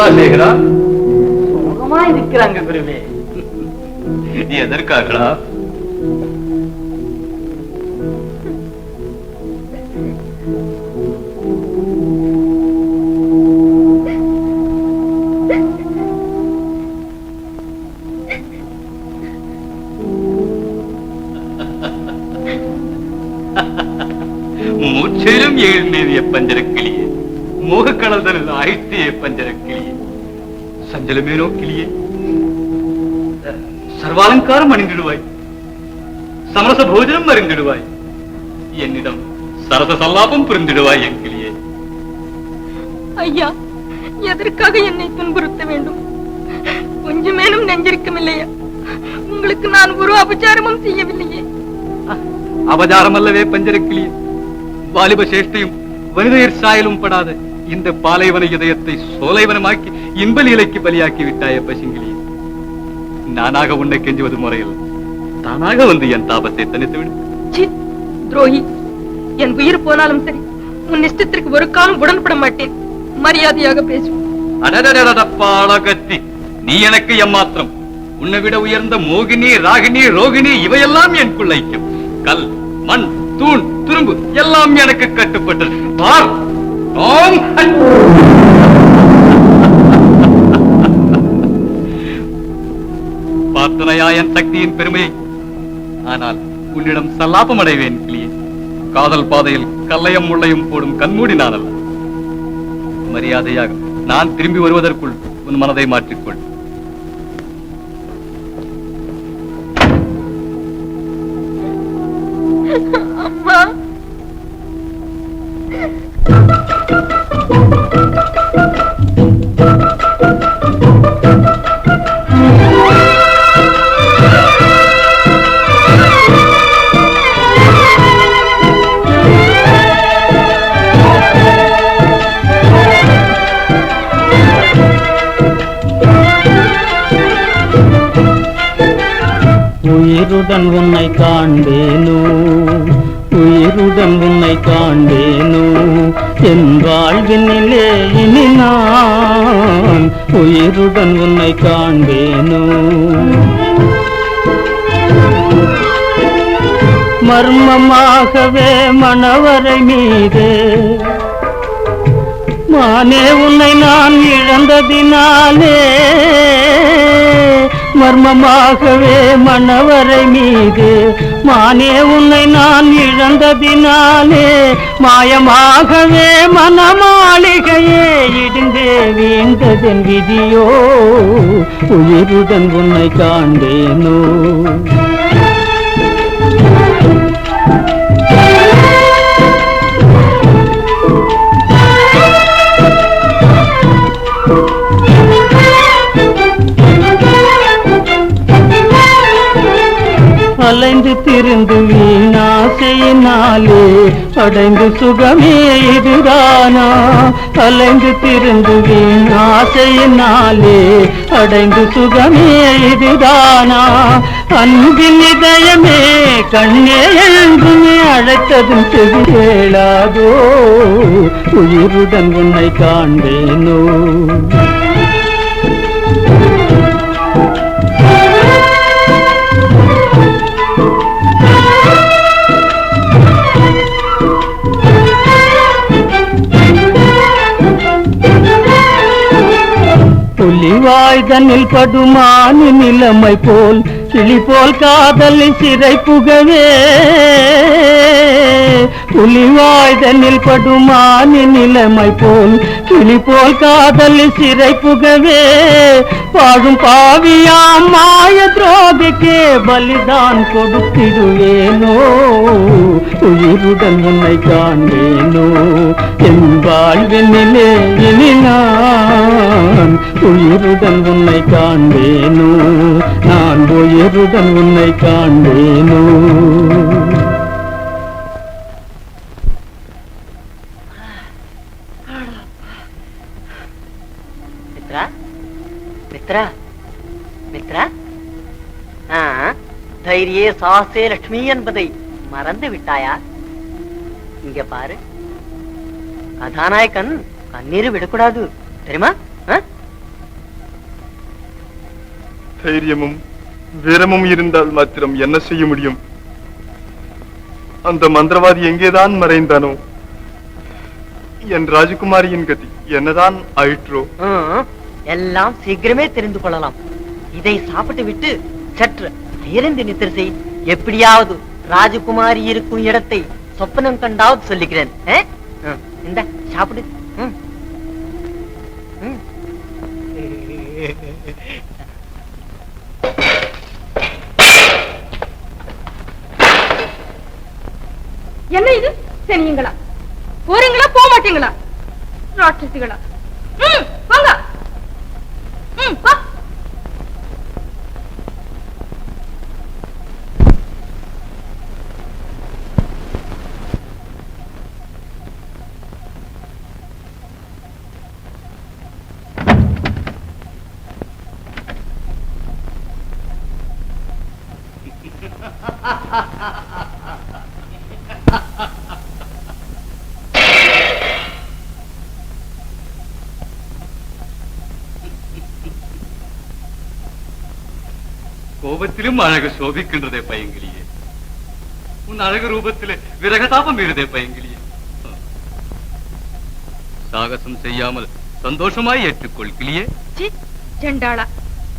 ராஜகுமாரி என்னடா செய்கிறா? சுகமா இருக்கிறாங்க குருவே. எதற்காகடா? முற்றிலும் பஞ்சரக்கிளியே மோகக்கடல் ஆயிற்றிய பஞ்சரக்கிளியே சஞ்சலமேனோ கிளியே. சர்வாலங்காரம் அணிந்திடுவாய். சமரச போஜனம் அறிந்திடுவாய். என்னிடம் சரச சல்லாபம் புரிந்திடுவாய் என் கிளியே. ஐயா எதற்காக என்னை துன்புறுத்த வேண்டும்? கொஞ்சமேனும் நெஞ்சிருக்கமில்லையா? உங்களுக்கு நான் ஒரு அபச்சாரமும் செய்யவில்லையே. அவதாரம் அல்லவே பஞ்சரக்கிளியே வாலிப சேஷ்டையும் வனிதையர் சாயலும் படாத இந்த பாலைவன இதயத்தை சோலைவனமாக்கி இன்ப லீலைக்கு பலியாக்கி விட்டாய பசிங்கிளியே நானாக உன்னை கெஞ்சுவது முறையில். தானாக வந்து என் தாபத்தை தனித்து விடு சி துரோகி. என் உயிர் போனாலும் சரி உன் இஷ்டத்திற்கு ஒரு காலம் உடன்பட மாட்டேன். மரியாதையாக பேசு. அடடடடப்பாளகத்தி நீ எனக்கு எம்மாத்திரம். உன்னை விட உயர்ந்த மோகினி ராகினி ரோகிணி இவையெல்லாம் எனக்குள் ஐக்கியம் கல் மண் தூண் துரும்பு எல்லாம் எனக்கு கட்டுப்பட்டது பார்! ஆம். பார்த்தனையா என் சக்தியின் பெருமையை ஆனால் உன்னிடம் சல்லாபம் அடைவேன் கிளியே. காதல் பாதையில் கல்லையும் முள்ளையும் போடும் கண்மூடி நான் அல்ல மரியாதையாக நான் திரும்பி வருவதற்குள் உன் மனதை மாற்றிக்கொள். அம்மா. உயிருடன் உன்னை காண்பேனோ? உயிருடன் உன்னை காண்பேனோ? வாழ்வினிலே இனி நான் உயிருடன் உன்னை காண்பேனோ? மர்மமாகவே மணவரை மீது மானே உன்னை நான் இழந்ததினாலே மர்மமாகவே மணவரை மீது மானே உன்னை நான் இழந்ததினாலே மாயமாகவே மனமாளிகையே இடிந்தே வீண்டதன் விதியோ உயிருடன் உன்னை காண்டேனோ இருந்து திருந்து வீணாசையினாலே அடைந்து சுகமே இதுதானா? அலைந்து திருந்து வீணாசையினாலே அடைந்து சுகமே இதுதானா? அன்பின் இதயமே கண்ணே எழுந்துமே அழைத்ததும் செவியேளாதோ உயிருடன் உன்னை காண்பேனோ? புலிவாய்தனில் படுமானி நிலைமை போல் கிளி போல் காதலின் சிறை புகவே. புலிவாய்தனில் படுமானி நிலைமை போல் கிளி போல் காதலில் சிறை புகவே. வாழும் பாவியாம் மாய துரோகிக்கே பலிதான் கொடுத்திடுவேனோ. உயிருடன் உன்னை காண்பேனோ. என் வாழ்வினிலே இனி நான் உயிருடன் உன்னை காண்பேனோ. நான் உயிருடன் உன்னை காண்பேனோ. மித்ரா மித்ரா ஆ, தைரியே சாசே லட்சுமி என்பதை மறந்து விட்டாயா இங்க பாரு கதாநாயகன் கண்ணீர் விடக்கூடாது தெரியுமா? தைரியமும் வீரமும் இருந்தால் மாத்திரம் என்ன செய்ய முடியும் அந்த மந்திரவாதி எங்கேதான் மறைந்தானோ என் ராஜகுமாரியின் கதி என்னதான் ஆயிற்றோ எல்லாம் சீக்கிரமே தெரிந்து கொள்ளலாம். இதை சாப்பிட்டு விட்டு சற்று அயர்ந்து நித்திர செய். எப்படியாவது ராஜகுமாரி இருக்கும் இடத்தை சொப்பனம் கண்டாவது சொல்லிக்கிறேன் இந்த சாப்பிடு. என்ன இது? சனியுங்களா போறீங்களா? போக மாட்டீங்களா? ராட்சசிகளா? ம், வாங்க ம், வா. கோபத்திலும் அழகு சோபிக்கின்றதே பையங்கிலியே உன் அழகு ரூபத்திலே விரகதாபம் இருதே பையங்கிலியே சாகசம் செய்யாமல் சந்தோஷமாய் ஏற்றுக்கொள் கிளியே சீ, செண்டாளா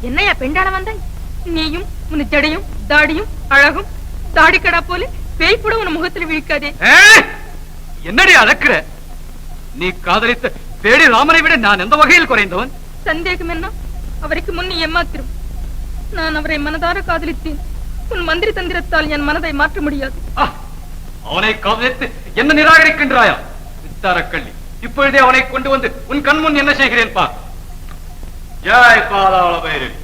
என்னையா பெண்டாளா வந்தாய்? நீயும் உன் ஜடையும் தாடியும் அழகும் தாடிக்கடா போல பேய் கூட உன் முகத்துல விழிக்காதே! என்னடி அழக்கிற நீ காதலித்த பேடி ராமனை விட நான் எந்த வகையில் குறைந்தவன்? சந்தேகம் என்ன? அவருக்கு முன் ஏமாத்திரும். நான் அவரை மனதார காதலித்தேன். உன் மந்திரி தந்திரத்தால் என் மனதை மாற்ற முடியாது! அவனை காதலித்து என்ன நிராகரிக்கின்றாயா? வித்தாரக்கள்ளி இப்பொழுதே அவனை கொண்டு வந்து உன் கண் முன் என்ன செய்கிறேன் பா ஜாய் பாதாள பைரவி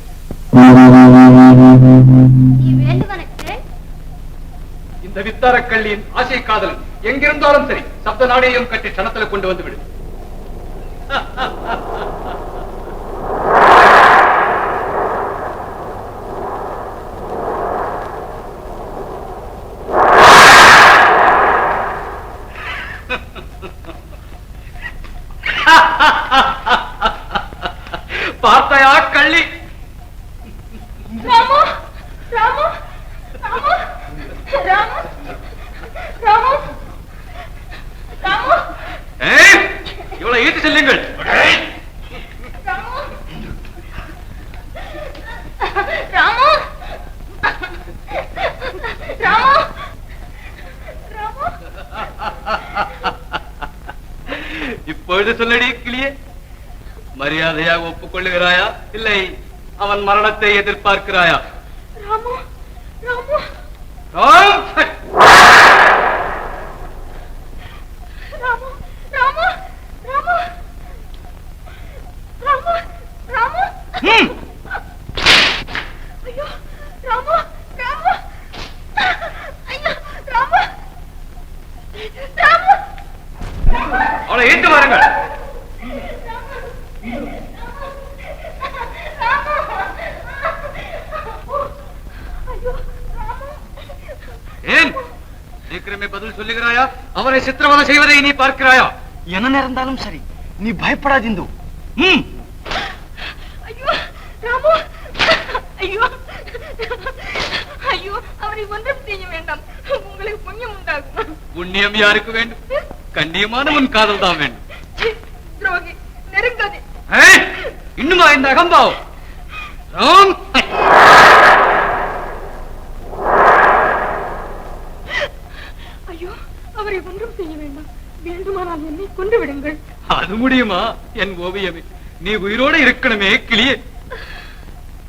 இந்த வித்தாரக்கள்ளியின் ஆசை காதலன் எங்கிருந்தாலும் சரி சப்த நாடையும் கட்டி சனத்துல கொண்டு வந்து விடு பார்த்தாயா கள்ளி ராமு ராமு ராமு ராமு ராமு ராமு ஏய், இவளை ஈட்டு செல்லுங்கள். இப்பொழுது சொல்லடி கிளியே. மரியாதையாக ஒப்புக்கொள்ளுகிறாயா? இல்லை அவன் மரணத்தை எதிர்பார்க்கிறாயா ராமு ராமு ராமு ராமு ம்! ஐயோ ராமு ராமு ஐயோ ராமு ராமு அவளை ஈட்டு வாருங்கள். ஐயோ ராமு. ஏன்? சீக்கிரமே பதில் சொல்லுகிறாயா? அவனை சித்திரவதை செய்வதை நீ பார்க்கிறாயா? என்ன நேர்ந்தாலும் சரி நீ பயப்படாதிந்து ம் ஐயோ ராமு ஐயோ ஐயோ அவரை ஒன்றும் செய்ய வேண்டாம் உங்களுக்கு புண்ணியம் உண்டாகும் புண்ணியம் யாருக்கு வேண்டும்? கண்ணியமான உன் காதல் தான் வேண்டும். இன்னுமா இந்த அகம்பாவம்? ராம்! ஐயோ அவரை ஒன்றும் செய்ய வேண்டாம். வேண்டுமானால் என்னை கொண்டு விடுங்கள்? அது முடியுமா? என் ஓவியமே. நீ உயிரோடு இருக்கணுமே கிளியே.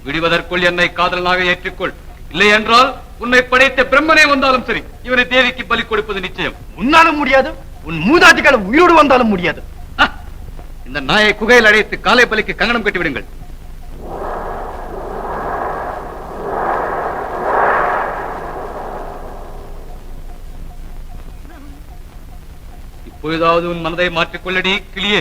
விடுவதற்குள் என்னை காதலனாக ஏற்றுக்கொள். இல்லை என்றால் உன்னை படைத்த பிரம்மனே வந்தாலும் சரி இவனை தேவிக்கு பலி கொடுப்பது நிச்சயம். உன்னாலும் முடியாது உன் மூதாட்டிகள் உயிரோடு வந்தாலும் முடியாது! இந்த நாயை குகையில் அடைத்து காலை பலிக்கு கங்கணம் கட்டி விடுங்கள். இப்பொழுதாவது உன் மனதை மாற்றிக்கொள்ளடி கிளியே.